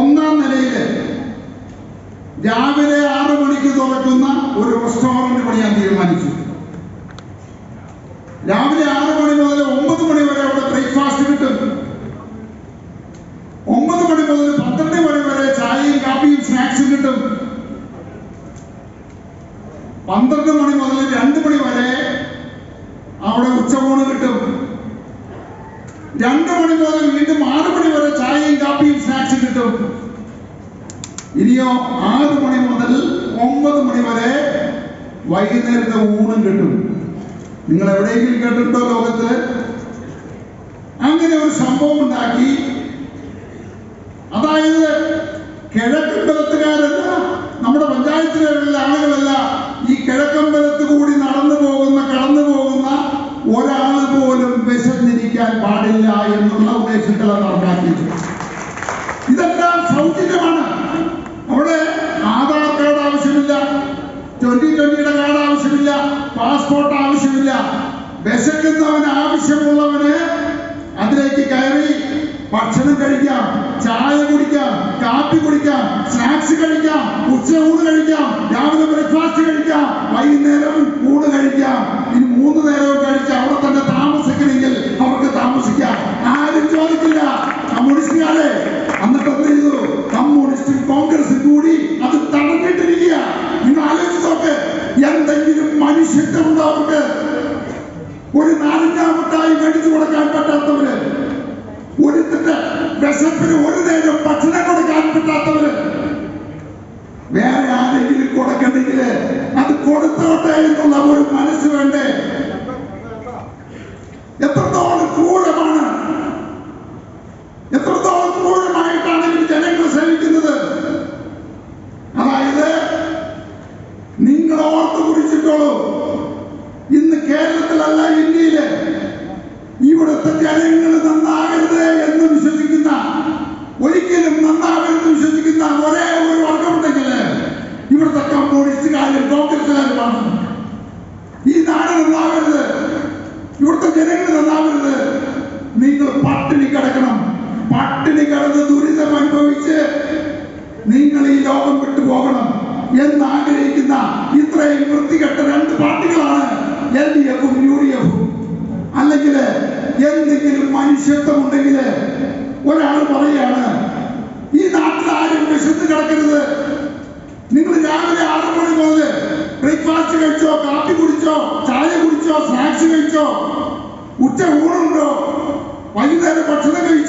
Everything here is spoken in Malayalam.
ഒന്നാം നിലയിൽ രാവിലെ ആറ് മണിക്ക് തുറക്കുന്ന ഒരു റെസ്റ്റോറന്റ് പണിയാൻ തീരുമാനിച്ചു. രാവിലെ ആറ് മണി മുതൽ ഒമ്പത് മണി വരെ അവിടെ ബ്രേക്ക്ഫാസ്റ്റ് കിട്ടും. ഒമ്പത് മണി മുതൽ പന്ത്രണ്ട് മണി വരെ ചായയും കാപ്പിയും സ്നാക്സും കിട്ടും. പന്ത്രണ്ട് മണി മുതൽ രണ്ട് മണി വരെ അവിടെ ഉച്ചകോണ് കിട്ടും. രണ്ട് മണി മുതൽ വീണ്ടും ആറ് മണി വരെ ചായയും കാപ്പിയും സ്നാക്സും ഇനിയോ ആറ് മണി മുതൽ ഒമ്പത് മണി വരെ വൈകുന്നേരത്തെ ഊണും കിട്ടും. നിങ്ങൾ എവിടെയെങ്കിലും കേട്ടിട്ടുണ്ടോ ലോകത്ത്? അങ്ങനെ ഒരു സംഭവം ഉണ്ടാക്കി. അതായത് കിഴക്കമ്പലത്തുകാരല്ല ട്വന്റി ട്വന്റിയുടെ കാർഡ് ആവശ്യമില്ല പാസ്പോർട്ട് ആവശ്യമില്ല. വിശക്കുന്നവന് ആവശ്യമുള്ളവന് അതിലേക്ക് കയറി ഭക്ഷണം കഴിക്കാം ചായ കുടിക്കാം കാപ്പി കുടിക്കാം സ്നാക്സ് കഴിക്കാം ഉച്ചയൂണ് കഴിക്കാം രാവിലെ ബ്രേക്ക്ഫാസ്റ്റ് കഴിക്കാം വൈകുന്നേരം ഊണ് കഴിക്കാം. എന്തെങ്കിലും മനുഷ്യത്വം അവർക്ക് ഒരു നാലഞ്ചാമത്തായി മേടിച്ചു കൊടുക്കാൻ പറ്റാത്തവര് ഒരുത്തിട്ട് വിശപ്പിന് ഒരു നേരം ഭക്ഷണം കൊടുക്കാൻ പറ്റാത്തവര്. വേറെ ആരെങ്കിലും കൊടുക്കണമെങ്കിൽ അത് കൊടുത്തോട്ടെ എന്നുള്ള ഒരു മനസ്സ് വേണ്ടേ. നിങ്ങൾ ഓർത്ത് കുറിച്ചിട്ടോളൂ. ഇന്ന് കേരളത്തിലല്ല ഇന്ത്യയിൽ. ഇവിടുത്തെ ജനങ്ങൾ നന്നാകരുത് എന്ന് വിശ്വസിക്കുന്ന ഒരിക്കലും നന്നാകരുത് വിശ്വസിക്കുന്ന ഒരേ ഒരു വർഗമുണ്ടെങ്കിൽ ഇവിടുത്തെ കമ്മ്യൂണിസ്റ്റുകാരും കോൺഗ്രസുകാരുമാണ് ഈ നാട് നന്നാകരുത്. ഇവിടുത്തെ ജനങ്ങൾ നന്നാകരുത്. നിങ്ങൾ പട്ടിണി കിടക്കണം. പട്ടിണി കിടന്ന് ദുരിതം അനുഭവിച്ച് നിങ്ങൾ ഈ ലോകം വിട്ടു പോകണം. എന്ന് ആഗ്രഹിക്കുന്ന ഇത്രയും വൃത്തികെട്ട രണ്ട് പാർട്ടികളാണ് എൽ ഡി എഫും യു ഡി എഫും അല്ലെങ്കിൽ എന്തെങ്കിലും മനുഷ്യത്വം ഉണ്ടെങ്കിൽ ഒരാൾ പറയുകയാണ് ഈ നാട്ടിൽ ആരും വിശന്ന് കിടക്കരുത്. നിങ്ങൾ രാവിലെ ആറ് മണി മുതൽ ബ്രേക്ക്ഫാസ്റ്റ് കഴിച്ചോ കാപ്പി കുടിച്ചോ ചായ കുടിച്ചോ സ്നാക്സ് കഴിച്ചോ ഉച്ച ഊണുണ്ടോ? വൈകുന്നേരം ഭക്ഷണം കഴിച്ചോ?